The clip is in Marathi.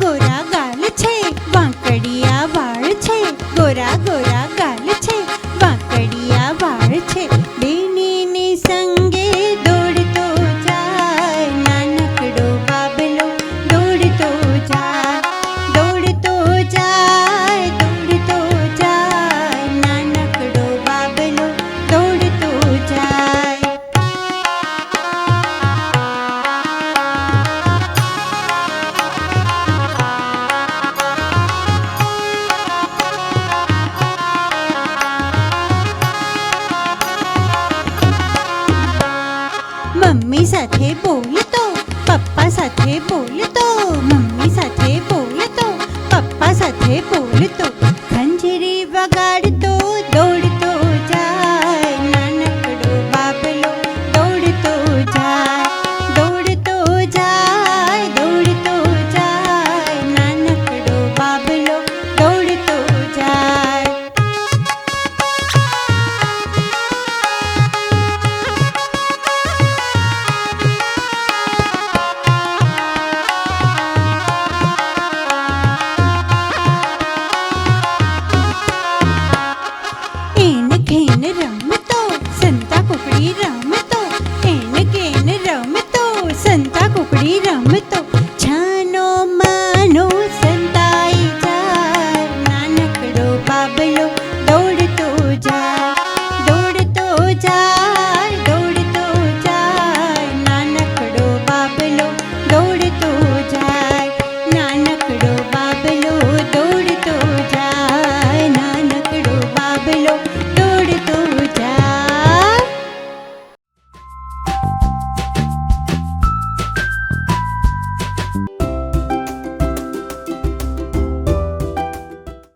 গোরা मम्मी साथे बोलतो पप्पा साथे बोलतो मम्मी साथे बोलतो पप्पा साथे बोलतो. खंजिरी वगाडतो